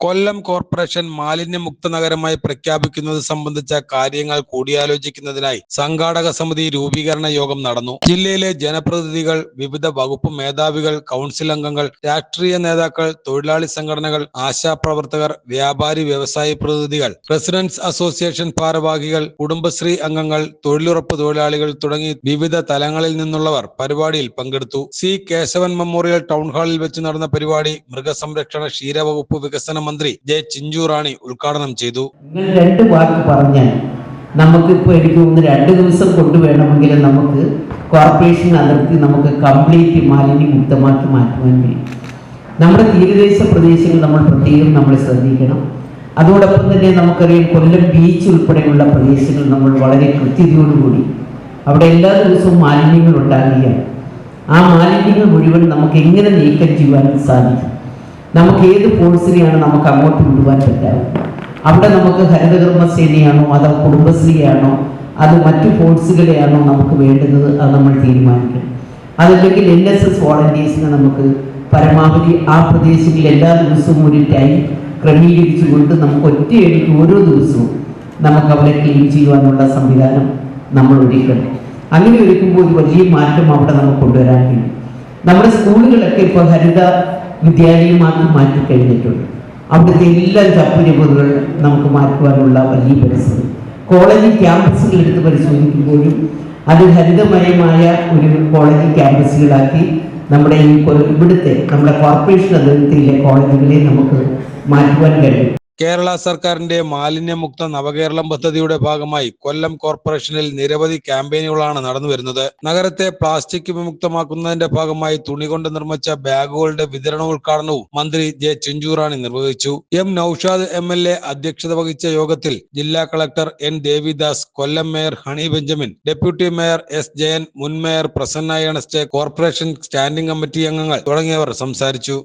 കൊല്ലം corporation മാലിന്യമുക്ത നഗരമായി പ്രഖ്യാപിക്കുന്നത് സംബന്ധിച്ച കാര്യങ്ങൾ കൂടിയാലോചിക്കുന്നതിനായി സംഘാടക സമിതി രൂപീകരണ യോഗം നടന്നു. ജില്ലയിലെ ജനപ്രതിനിധികൾ വിവിധ വകുപ്പ് മേധാവികൾ കൗൺസിൽ അംഗങ്ങൾ രാഷ്ട്രീയ നേതാക്കൾ തൊഴിലാളി സംഘടനകൾ ആശാപ്രവർത്തകർ വ്യാപാരി വ്യവസായി പ്രതിനിധികൾ റെസിഡൻസ് അസോസിയേഷൻ ഭാരവാഹികൾ കുടുംബശ്രീ അംഗങ്ങൾ തൊഴിലുറപ്പ് തൊഴിലാളികൾ തുടങ്ങി വിവിധ തലങ്ങളിൽ നിന്നുള്ളവർ പരിപാടിയിൽ പങ്കെടുത്തു. സി. കേശവൻ മെമ്മോറിയൽ ടൗൺ ഹാളിൽ വെച്ച് നടന്ന പരിപാടി മൃഗസംരക്ഷണ ക്ഷീരവകുപ്പ് വികസന മന്ത്രി ജെ ചിഞ്ചു റാണി ഉദ്ഘാടനം ചെയ്തു. നിങ്ങൾ രണ്ട് വാക്ക് പറഞ്ഞാൽ നമുക്കിപ്പോൾ എനിക്ക് തോന്നുന്നു രണ്ട് ദിവസം കൊണ്ടുവേണമെങ്കിൽ നമുക്ക് കോർപ്പറേഷൻ അതിർത്തി നമുക്ക് കംപ്ലീറ്റ് മാലിന്യമുക്തമാക്കി മാറ്റുവാൻ കഴിയും. നമ്മുടെ തീരദേശ പ്രദേശങ്ങൾ നമ്മൾ പ്രത്യേകം നമ്മൾ ശ്രദ്ധിക്കണം. അതോടൊപ്പം തന്നെ നമുക്കറിയാം കൊല്ലം ബീച്ച് ഉൾപ്പെടെയുള്ള പ്രദേശങ്ങൾ നമ്മൾ വളരെ കൃത്യതയോടുകൂടി അവിടെ എല്ലാ ദിവസവും മാലിന്യങ്ങൾ ഉണ്ടാകുകയാണ്. ആ മാലിന്യങ്ങൾ മുഴുവൻ നമുക്ക് എങ്ങനെ നീക്കം ചെയ്യുവാൻ സാധിക്കും? നമുക്ക് ഏത് ഫോഴ്സിനെയാണ് നമുക്ക് അങ്ങോട്ട് വിടുവാൻ പറ്റാവും അവിടെ നമുക്ക് ഹരിതകർമ്മസേനയാണോ അതോ കുടുംബശ്രീയാണോ അത് മറ്റു ഫോഴ്സുകളെയാണോ നമുക്ക് വേണ്ടുന്നത് അത് നമ്മൾ തീരുമാനിക്കണം. അതല്ലെങ്കിൽ എൻ എസ് എസ് വോളണ്ടിയേഴ്സിനെ നമുക്ക് പരമാവധി ആ പ്രദേശങ്ങളിൽ എല്ലാ ദിവസവും ഒരു ടൈം ക്രമീകരിച്ചുകൊണ്ട് നമുക്ക് ഒറ്റയടിക്ക് ഓരോ ദിവസവും നമുക്ക് അവരെ ക്ലീൻ ചെയ്യുവാനുള്ള സംവിധാനം നമ്മൾ ഒരുക്കണം. അങ്ങനെ ഒരുക്കുമ്പോൾ ഒരു വലിയ മാറ്റം അവിടെ നമുക്ക് കൊണ്ടുവരാൻ കഴിയും. നമ്മുടെ സ്കൂളുകളൊക്കെ ഇപ്പോൾ ഹരിത വിദ്യാലയമാക്കി മാറ്റി കഴിഞ്ഞിട്ടുണ്ട്. അവിടുത്തെ എല്ലാ ചപ്പുചെപ്പുകൾ നമുക്ക് മാറ്റുവാനുള്ള വലിയ പരിസ്ഥിതി കോളേജ് ക്യാമ്പസുകൾ എടുത്ത് പരിശോധിക്കുമ്പോഴും അത് ഹരിതമയമായ ഒരു കോളേജ് ക്യാമ്പസുകളാക്കി നമ്മുടെ ഈ ഇവിടുത്തെ നമ്മുടെ കോർപ്പറേഷൻ അതിർത്തിയിലെ കോളേജുകളെ നമുക്ക് മാറ്റുവാൻ കഴിയും. കേരള സർക്കാരിന്റെ മാലിന്യമുക്ത നവകേരളം പദ്ധതിയുടെ ഭാഗമായി കൊല്ലം കോർപ്പറേഷനിൽ നിരവധി ക്യാമ്പയിനുകളാണ് നടന്നു വരുന്നത്. നഗരത്തെ പ്ലാസ്റ്റിക് വിമുക്തമാക്കുന്നതിന്റെ ഭാഗമായി തുണി കൊണ്ട് നിർമ്മിച്ച ബാഗുകളുടെ വിതരണോദ്ഘാടനവും മന്ത്രി ജെ ചിഞ്ചൂറാണി നിർവഹിച്ചു. M Noushad M L A അധ്യക്ഷത വഹിച്ച യോഗത്തിൽ ജില്ലാ collector N Devidas Kollam mayor Honey Benjamin deputy mayor S Jayan മുൻ mayor Prasanna Ernest corporation standing committee അംഗങ്ങൾ തുടങ്ങിയവർ സംസാരിച്ചു.